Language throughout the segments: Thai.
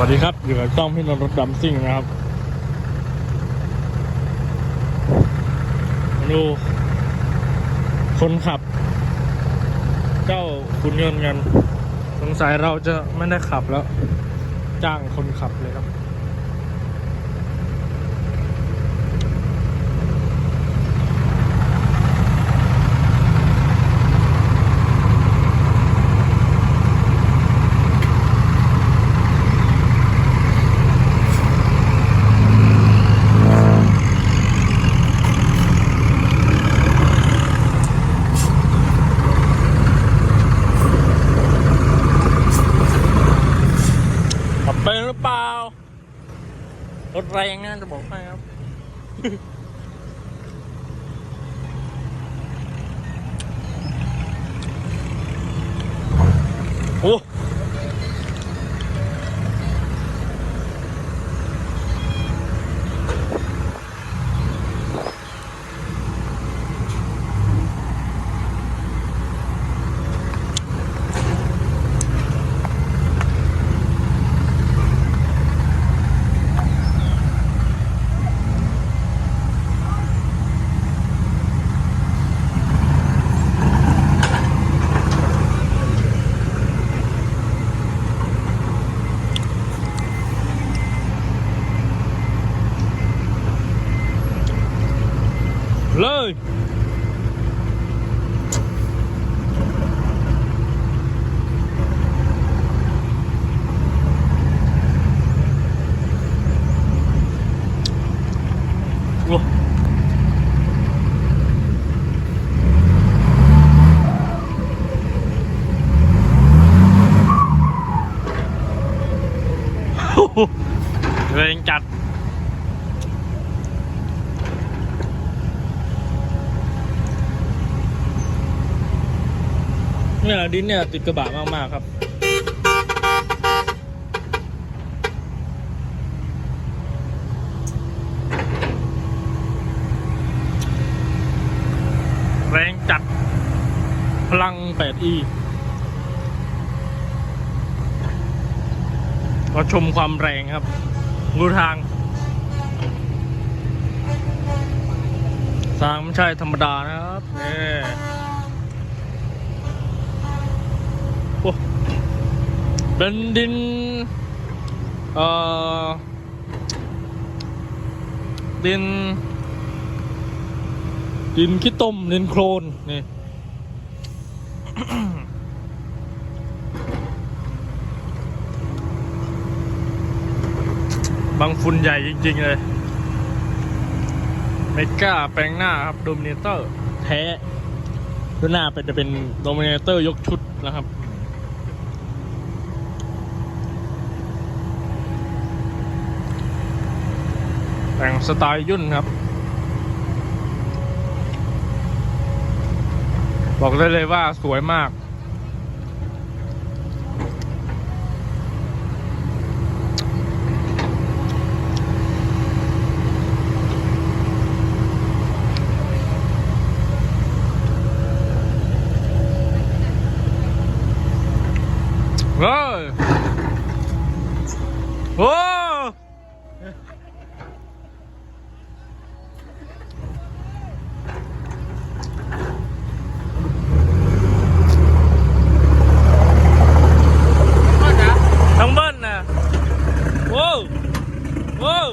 วัสดีครับ อยู่กับช่องพี่นนท์รถดำซิ่งนะครับมาดูคนขับ เจ้าคุณยนต์กัน สงสัยเราจะไม่ได้ขับแล้ว จ้างคนขับเลยครับเป็นหรือเปล่า รถแร งนะจะบอกให้ครับโอ้ เนี่ยดินเนี่ยติดกระบะมาก ๆ ครับ แรงจัด พลัง 8E ก็ชมความแรงครับดูทาง ทางไม่ใช่ธรรมดานะครับนี่ โอ้ เป็นดิน เอ่อ ดิน ดินขี้ต้ม ดินโคลน นี่บางฝุ่นใหญ่จริง ๆ เลย เมก้าแปลงหน้าครับโดมิเนเตอร์ แท้ด้านหน้าเป็นจะเป็นโดมิเนเตอร์ยกชุดนะครับ แต่งสไตล์ยุ่นครับ บอกได้เลยว่าสวยมาก เฮ้ยโอ้ทั้งเบิ้ลนะโว้วโว้ว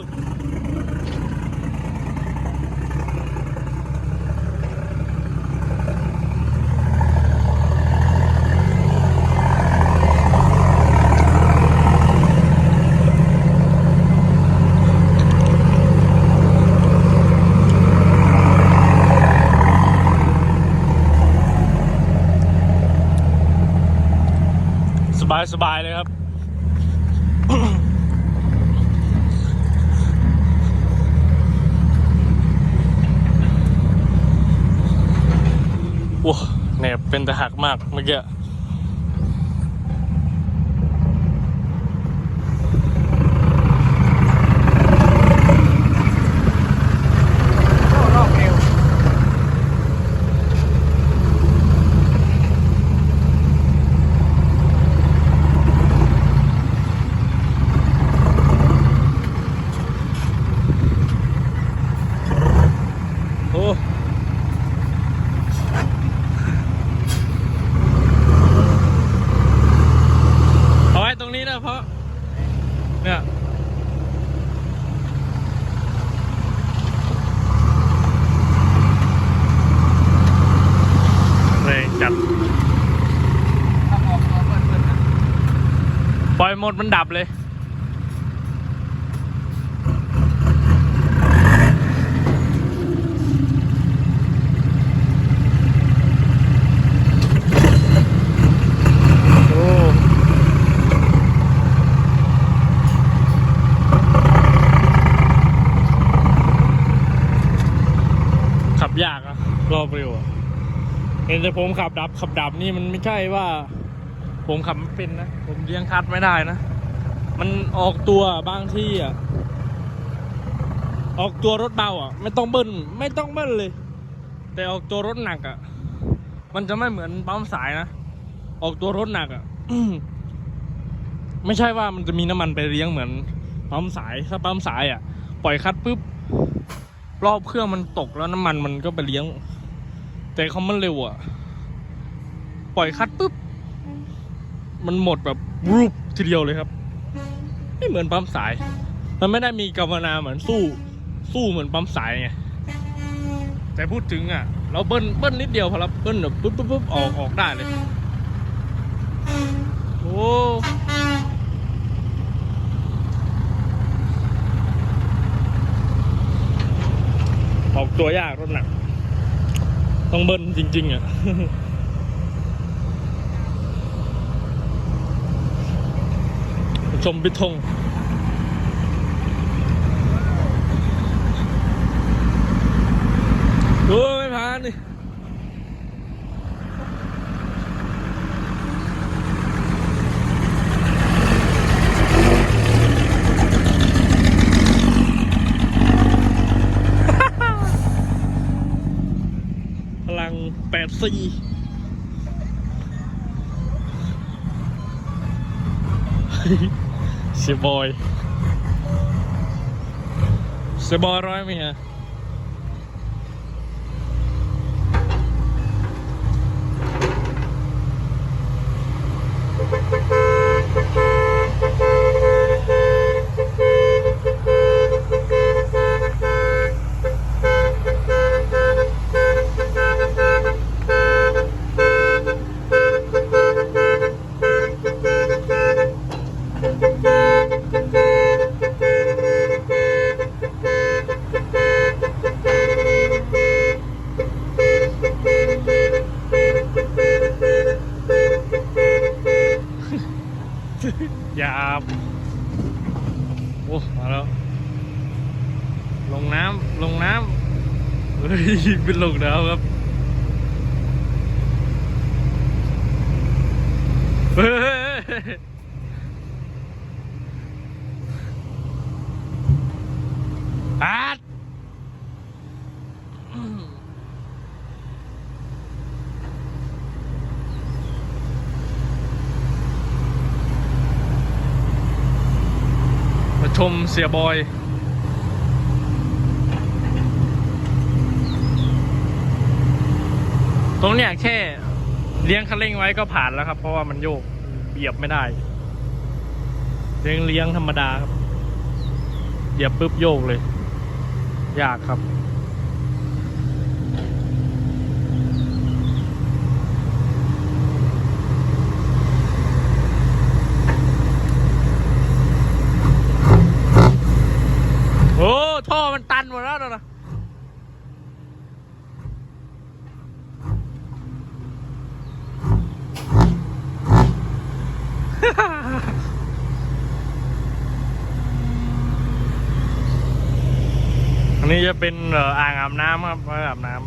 สบายเลยครับ โอ้เนี่ยเป็นตะหักมากเมื่อกี้ รอบเร็ว โปล่อยห มดมันดับเลย ขับยากอะรอบเร็วอะเห็นแต่ผมขับดับขับดับนี่มันไม่ใช่ว่า ผมขับไม่เป็นนะ ผมเลี้ยงคัดไม่ได้นะ มันออกตัวบางที่อะ ออกตัวรถเบาอะ ไม่ต้องเบิ้ลไม่ต้องเบิ้ลเลย แต่ออกตัวรถหนักอะ มันจะไม่เหมือนปั๊มสายนะ ออกตัวรถหนักอะไม่ใช่ว่ามันจะมีน้ำมันไปเลี้ยงเหมือนปั๊มสายถ้าปั๊มสายอะ ปล่อยคัดปุ๊บรอบเครื่องมันตกแล้วน้ำมันมันก็ไปเลี้ยง แต่เขามันเร็วอะ ปล่อยคัดปุ๊บ มันหมดแบบรูปทีเดียวเลยครับ ไม่เหมือนปั๊มสาย มันไม่ได้มีกำนาเหมือนสู้ สู้เหมือนปั๊มสายไงแต่พูดถึงอะ เราเบิ้ลเบิ้ลนิดเดียวพอรับเบิ้ลแบบปุ๊บปุ๊บปุ๊บออกออกได้เลยโอ้ออกตัวยากรถหนัก ต้องเบิ้ลจริง ๆ อะ ชมพิทงโอ้ไม่ผ่านนี่พลังแปดสี่เสี ยบอ อยร้อยไหมฮะหยาบโอ้มาแล้ว ลงน้ำลงน้ำเฮ้ยเป็นลงน้ำครับเฮ้ย ชมเสียบอย ตรงเนี้ยแค่เลี้ยงคันเร่งไว้ก็ผ่านแล้วครับ เพราะว่ามันโยกเหยียบไม่ได้ เลี้ยงเลี้ยงธรรมดาครับ เหยียบปุ๊บโยกเลย ยากครับ โอ้ท่อมันตันหมดแล้วนะ อั นี้จะเป็นอ่างอาบน้ำครับอาบน้ำ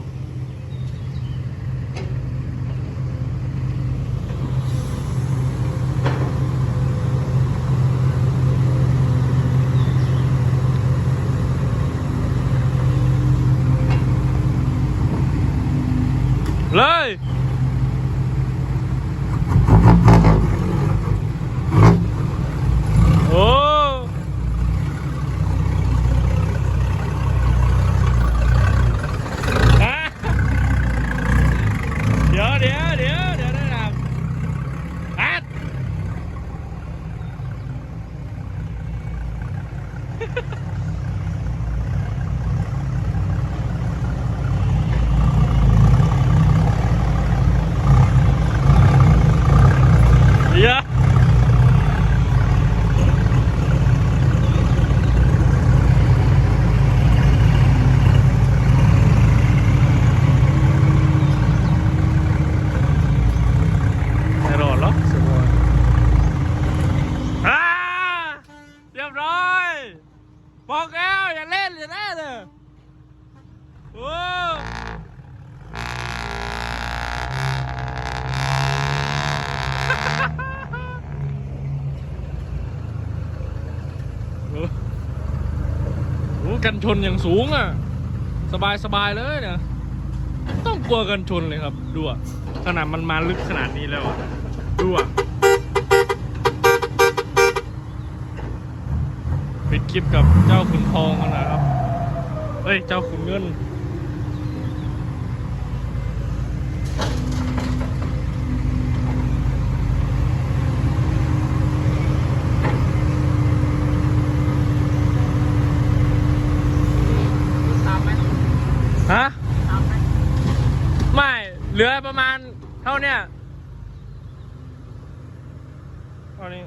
เลย โอ้ อะเดี๋ยวเดี๋ยวเดี๋ยวเดี๋ยวนะครับอัดเดี๋ยว บอก แล้ว อย่าเล่นอย่าเล่นเลยโอ้โหโอ้กันชนอย่างสูงอะ สบายสบายเลยเนี่ยต้องกลัวกันชนเลยครับดูอะขนาดมันมาลึกขนาดนี้แล้วอะดูอะปิด คลิปกับเจ้าขุนทองกันนะครับ เฮ้ย เจ้าขุนเงิน ฮะ ไมไม่เหลือประมาณเท่าเนี้ยเท่านี้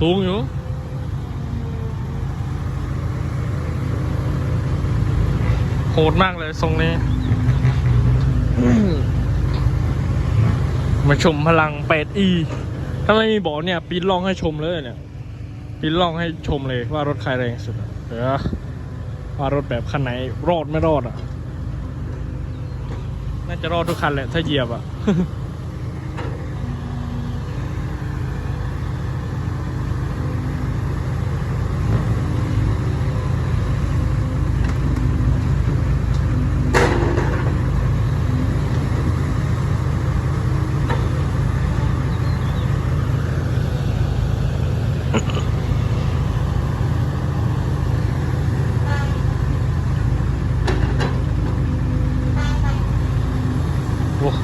สูงอยู่โหดมากเลยทรงนี้ มาชมพลัง 8E ถ้าไม่มีบอกเนี่ยปีนลองให้ชมเลยเนี่ยปีนลองให้ชมเลยว่ารถใครแรงสุดอะเดี๋ยวนะว่ารถแบบคันไหนรอดไม่รอดอะ น่าจะรอดทุกคันแหละถ้าเหยียบอะ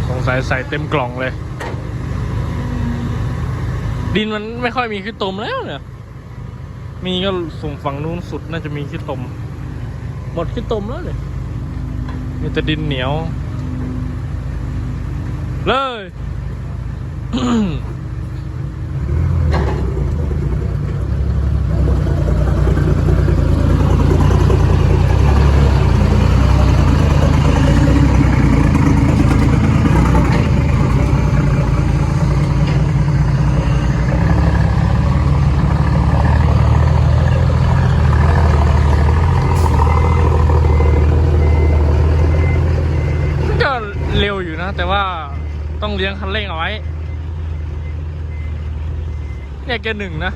โอ้ สงสัยใส่เต็มกล่องเลย ดินมันไม่ค่อยมีขี้ตมแล้วเนี่ยมีก็ส่งฝั่งนู้นสุดน่าจะมีขี้ตม หมดขี้ตมแล้วเลยมีแต่ดินเหนียว เลย ก็เร็วอยู่นะ แต่ว่าต้องเลี้ยงคันเร่งเอาไว้ เนี่ยเกียร์หนึ่งนะ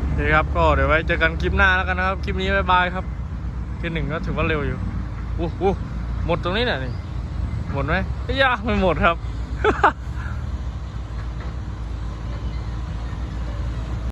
โอเคครับก็เดี๋ยวไว้เจอกันคลิปหน้าแล้วกันนะครับ คลิปนี้บายบายครับเกียร์หนึ่งก็ถือว่าเร็วอยู่อู้หูหมดตรงนี้แหละนี่หมดไหมไม่ยากไม่หมดครับ